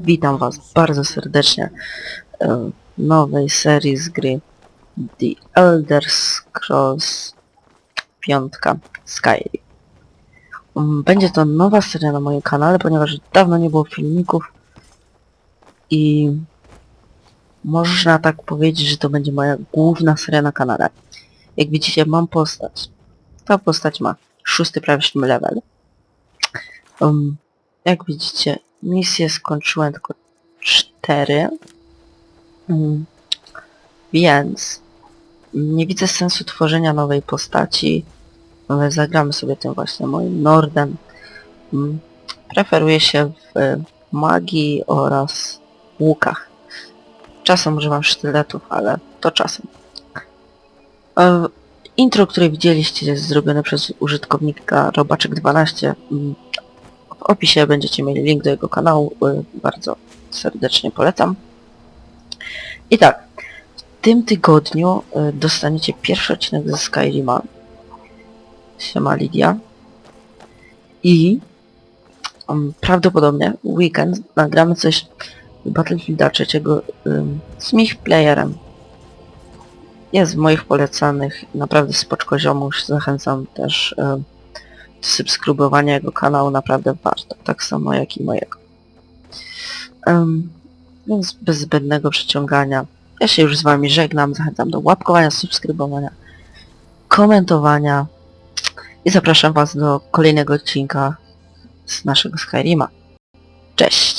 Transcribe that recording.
Witam Was bardzo serdecznie e, w nowej serii z gry The Elder Scrolls 5 Skyrim. Mm, Będzie to nowa seria na moim kanale, ponieważ dawno nie było filmików i można tak powiedzieć, że to będzie moja główna seria na kanale. Jak widzicie mam postać. Ta postać ma szósty prawie siódmy level. Um, jak widzicie misję skończyłem tylko cztery. Mm. Więc nie widzę sensu tworzenia nowej postaci. Ale zagramy sobie tym właśnie moim Nordem. Mm. Preferuję się w e, magii oraz łukach. Czasem używam sztyletów, ale to czasem. E, Intro, które widzieliście jest zrobione przez użytkownika Robaczek12. Opisie będziecie mieli link do jego kanału, y, bardzo serdecznie polecam. I tak, w tym tygodniu y, dostaniecie pierwszy odcinek ze Skyrima. Siema Lidia. I um, prawdopodobnie weekend nagramy coś Battlefielda 3 um, z Mich Playerem. Jest w moich polecanych, naprawdę spoczko ziomuś, zachęcam też y, subskrybowania jego kanału naprawdę warto, tak samo jak i mojego. Em, więc bez zbędnego przeciągania, ja się już z wami żegnam, zachęcam do łapkowania, subskrybowania, komentowania i zapraszam was do kolejnego odcinka z naszego Skyrima. Cześć!